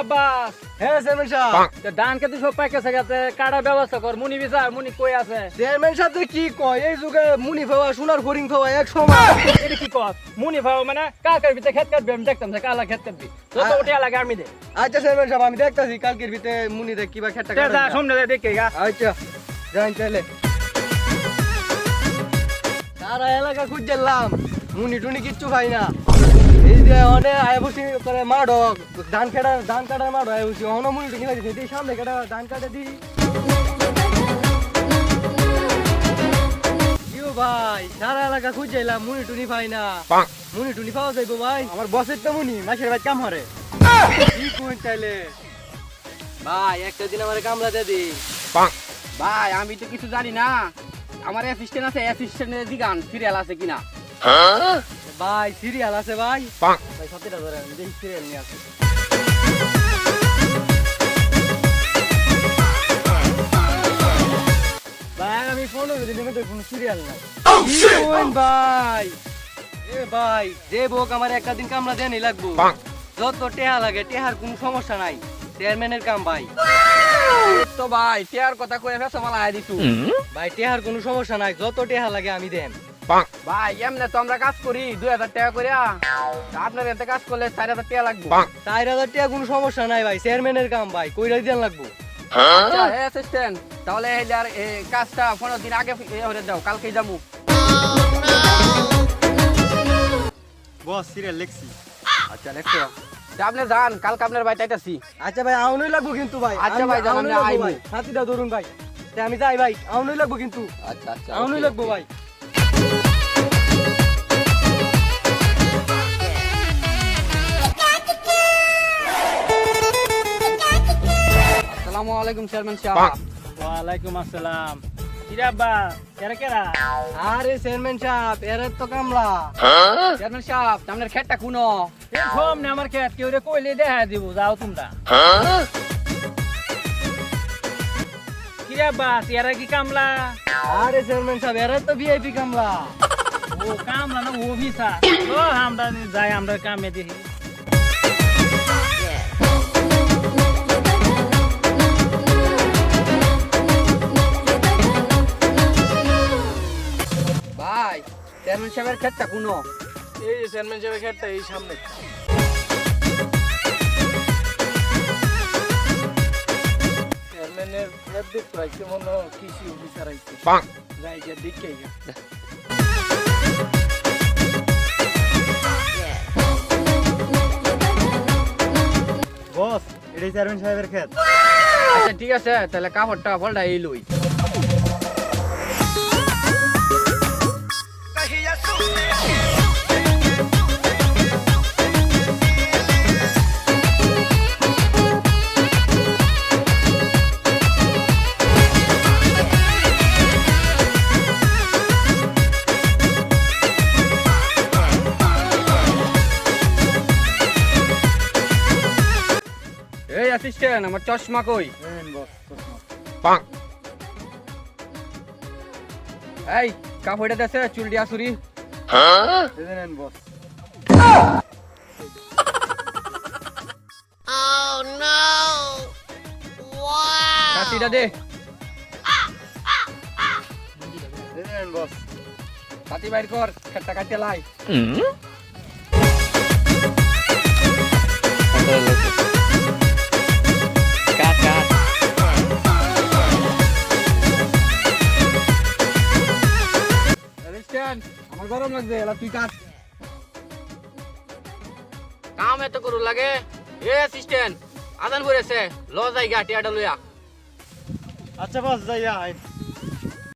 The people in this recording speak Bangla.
আব্বাস। হ্যাঁ চেয়ারম্যান সাহেব। ধান খেতে সব পাইকেছে গেছে কাটার ব্যবস্থা কর মুনি বিচার মুনি কই আছে? চেয়ারম্যান সাহেব যে কি কয় এই যুগে মুনি ফেওয়া সোনার ফরিং ফেওয়া এক সমান। এটা কি কর মুনি ভাও মানে কার কাটবি তে খেত কাটবি আমি দেখতাম যে কালা খেত কাটবি। যত উঠে লাগে আমি দে। আচ্ছা চেয়ারম্যান সাহেব আমি দেখতাছি কালকের ভিতরে মুনি দেখ কিবা তে যা সামনে যা দেখে গা। আচ্ছা যাই তাহলে সারা এলাকা খুঁজছিলাম মুনি টুনি কিচ্ছু পাই না। এই যে অনেক আয় করে মাড় ধান কাটা ধান কাটার মাড় অন মুনি পাইছে দিই সামনে কাটা ধান কাটা দি। ইউ ভাই সারা এলাকা মুনি টুনি পাই না। মুনি টুনি পাওয়া যাইবো ভাই। আমার বসের তো মুনি মাসের ভাই কাম হরে। কি কোন চাইলে ভাই একটা দিন আমার কামলা দে দি। ভাই আমি তো কিছু জানি না। আমার অ্যাসিস্ট্যান্ট আছে অ্যাসিস্ট্যান্টের দিগান সিরিয়াল আছে কিনা। ভাই সিরিয়াল আছে ভাই। ভাই সত্যিটা ধরেন দেখি সিরিয়াল নিয়ে আসে ভাই আমি মধ্যে কোনো সিরিয়াল নাই। ভাই? এ ভাই যে বোক আমার একটা দিন কামলা দেনি লাগবো। যত টেহা লাগে টেহার কোনো সমস্যা নাই। চেয়ারম্যানের কাম ভাই। তো ভাই টিয়ার কথা কয়ে ফেসো মালা আয় দিতু ভাই টেহার কোনো সমস্যা নাই যত টেহা লাগে আমি দেন। ভাই এমনি তো আমরা কাজ করি দুই হাজার টাকা করে আপনার এতে কাজ করলে চার হাজার টাকা লাগবে। চার হাজার টাকা কোনো সমস্যা নাই ভাই চেয়ারম্যানের কাম ভাই কইরা দিন লাগবো। আচ্ছা অ্যাসিস্ট্যান্ট তাহলে এই যে আর এই কাজটা পনেরো দিন আগে হয়ে যাও কালকেই যাব। বস সিরিয়াল লিখছি আচ্ছা আপনি যান কালকে আপনার বাড়িতে আইতাছি। আচ্ছা ভাই আউনই লাগবো কিন্তু ভাই আচ্ছা ভাই, যান, আউনই আমি আইবো। হাতিটা ধরুন ভাই। আমি যাই ভাই আউনই লাগবো কিন্তু। আচ্ছা আচ্ছা আউনই লাগবো ভাই। আসসালামু আলাইকুম চেয়ারম্যান সাহেব। ওয়ালাইকুম আসসালাম। কিরে আব্বা কেরা কেরা? আরে চেয়ারম্যান সাহেব এর তো কামলা। চেয়ারম্যান সাহেব আপনার খেটটা কুনো এই সামনে আমার খেত কেউ রে কইলে দেখা দিব যাও তোমরা। কিরে আব্বা এরা কি কামলা? আরে চেয়ারম্যান সাহেব এর তো ভিআইপি কামলা। ও কামলা না ও ভিসা ও আমরা যাই আমরা কামে দেখি। চেয়ারম্যান সাহেবের খেটটা কুনো? এই যে চেয়ারম্যান সাহেবের খেটটা এই সামনে। চেয়ারম্যানের দেখতে পাইছে মনে হয় কৃষি অফিসার আইছে। যাই গিয়ে দেখে গিয়ে বস এটাই চেয়ারম্যান সাহেবের খেত আচ্ছা ঠিক আছে তাহলে কাপড়টা ফলটা এই লই অ্যাসিস্ট্যান্ট আমার চশমা কই? এই কাপড়টা দেছে চুল দিয়া সুরি বস। কাশিটা দে। বস। কাটি বাইর কর খেটটা কাটতে লাই। গরম লাগবে এলা তুই কাজ। কাম এত করু লাগে? এ অ্যাসিস্ট্যান্ট আদান করেছে ল যাই গা টিয়াটা লইয়া। আচ্ছা বস যাইয়া